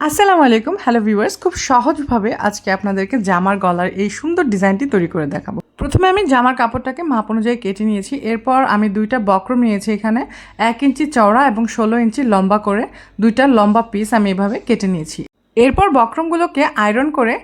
আসসালামু আলাইকুম। Hello viewers খুব সহজভাবে আজকে আপনাদেরকে জামার গলার এই সুন্দর ডিজাইনটি তৈরি করে দেখাবো। প্রথমে আমি জামার কাপড়টাকে মাপ অনুযায়ী কেটে নিয়েছি। এরপর আমি দুইটা বক্রম নিয়েছি এখানে, এক ইঞ্চি চওড়া এবং ষোলো ইঞ্চি লম্বা করে দুইটা লম্বা পিস আমি এভাবে কেটে নিয়েছি। এরপর বক্রমগুলোকে আয়রন করে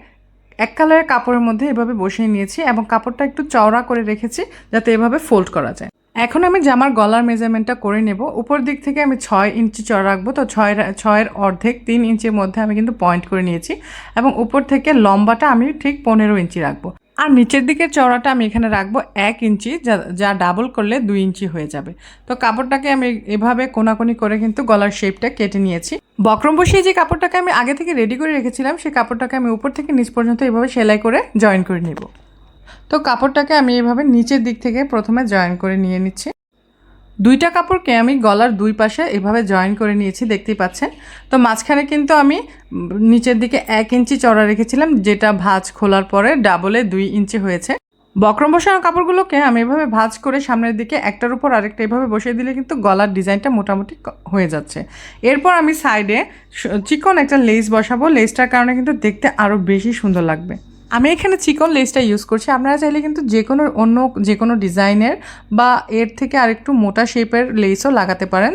এক কালারের কাপড়ের মধ্যে এভাবে বসিয়ে নিয়েছি এবং কাপড়টা একটু চওড়া করে রেখেছি যাতে এভাবে ফোল্ড করা যায়। এখন আমি জামার গলার মেজারমেন্টটা করে নেব। উপর দিক থেকে আমি ছয় ইঞ্চি চড়া রাখব। তো ছয় ছয়ের অর্ধেক তিন ইঞ্চির মধ্যে আমি কিন্তু পয়েন্ট করে নিয়েছি এবং উপর থেকে লম্বাটা আমি ঠিক পনেরো ইঞ্চি রাখব। আর নিচের দিকের চড়াটা আমি এখানে রাখব এক ইঞ্চি, যা যা ডাবল করলে দুই ইঞ্চি হয়ে যাবে। তো কাপড়টাকে আমি এভাবে কোনাকুনি করে কিন্তু গলার শেপটা কেটে নিয়েছি। বক্রম বসিয়ে যে কাপড়টাকে আমি আগে থেকে রেডি করে রেখেছিলাম সেই কাপড়টাকে আমি উপর থেকে নিচ পর্যন্ত এভাবে সেলাই করে জয়েন করে নিব। তো কাপড়টাকে আমি এভাবে নিচের দিক থেকে প্রথমে জয়েন করে নিয়ে নিচ্ছি। দুইটা কাপড়কে আমি গলার দুই পাশে এভাবে জয়েন করে নিয়েছি, দেখতেই পাচ্ছেন। তো মাঝখানে কিন্তু আমি নিচের দিকে এক ইঞ্চি চড়া রেখেছিলাম, যেটা ভাঁজ খোলার পরে ডাবলে দুই ইঞ্চি হয়েছে। বক্রম বসানো কাপড়গুলোকে আমি এভাবে ভাঁজ করে সামনের দিকে একটার উপর আরেকটা এভাবে বসিয়ে দিলে কিন্তু গলার ডিজাইনটা মোটামুটি হয়ে যাচ্ছে। এরপর আমি সাইডে চিকন একটা লেস বসাবো। লেসটার কারণে কিন্তু দেখতে আরও বেশি সুন্দর লাগবে। আমি এখানে চিকন লেসটা ইউজ করছি। আপনারা চাইলে কিন্তু যে কোনো অন্য যে কোনো ডিজাইনের বা এর থেকে আরেকটু মোটা শেপের লেসও লাগাতে পারেন।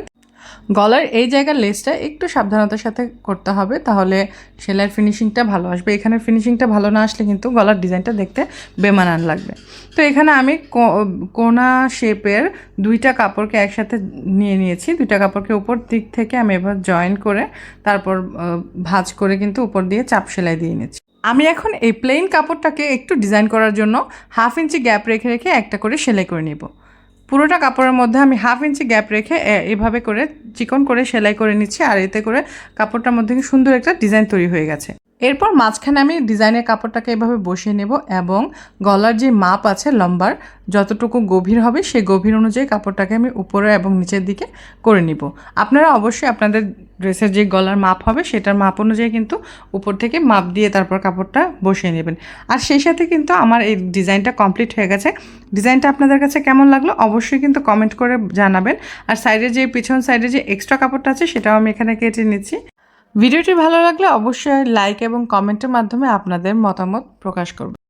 গলার এই জায়গার লেসটা একটু সাবধানতার সাথে করতে হবে, তাহলে সেলাইয়ের ফিনিশিংটা ভালো আসবে। এখানের ফিনিশিংটা ভালো না আসলে কিন্তু গলার ডিজাইনটা দেখতে বেমানান লাগবে। তো এখানে আমি কোনা শেপের দুইটা কাপড়কে একসাথে নিয়ে নিয়েছি। দুইটা কাপড়কে উপর দিক থেকে আমি এবার জয়েন করে তারপর ভাঁজ করে কিন্তু উপর দিয়ে চাপ সেলাই দিয়ে নিচ্ছি। আমি এখন এই প্লেন কাপড়টাকে একটু ডিজাইন করার জন্য হাফ ইঞ্চি গ্যাপ রেখে রেখে একটা করে সেলাই করে নেব। পুরোটা কাপড়ের মধ্যে আমি হাফ ইঞ্চি গ্যাপ রেখে এভাবে করে চিকন করে সেলাই করে নিচ্ছি, আর এতে করে কাপড়টার মধ্যে সুন্দর একটা ডিজাইন তৈরি হয়ে গেছে। এরপর মাঝখানে আমি ডিজাইনের কাপড়টাকে এভাবে বসিয়ে নেব এবং গলার যে মাপ আছে লম্বার, যতটুকু গভীর হবে সেই গভীর অনুযায়ী কাপড়টাকে আমি উপরে এবং নিচের দিকে করে নিব। আপনারা অবশ্যই আপনাদের ড্রেসের যে গলার মাপ হবে সেটার মাপ অনুযায়ী কিন্তু উপর থেকে মাপ দিয়ে তারপর কাপড়টা বসিয়ে নেবেন। আর সেই সাথে কিন্তু আমার এই ডিজাইনটা কমপ্লিট হয়ে গেছে। ডিজাইনটা আপনাদের কাছে কেমন লাগল অবশ্যই কিন্তু কমেন্ট করে জানাবেন। আর সাইডে যে পিছন সাইডে যে এক্সট্রা কাপড়টা আছে সেটাও আমি এখানে কেটে নিচ্ছি। ভিডিওটি ভালো লাগলে অবশ্যই লাইক এবং কমেন্টের মাধ্যমে আপনাদের মতামত প্রকাশ করবেন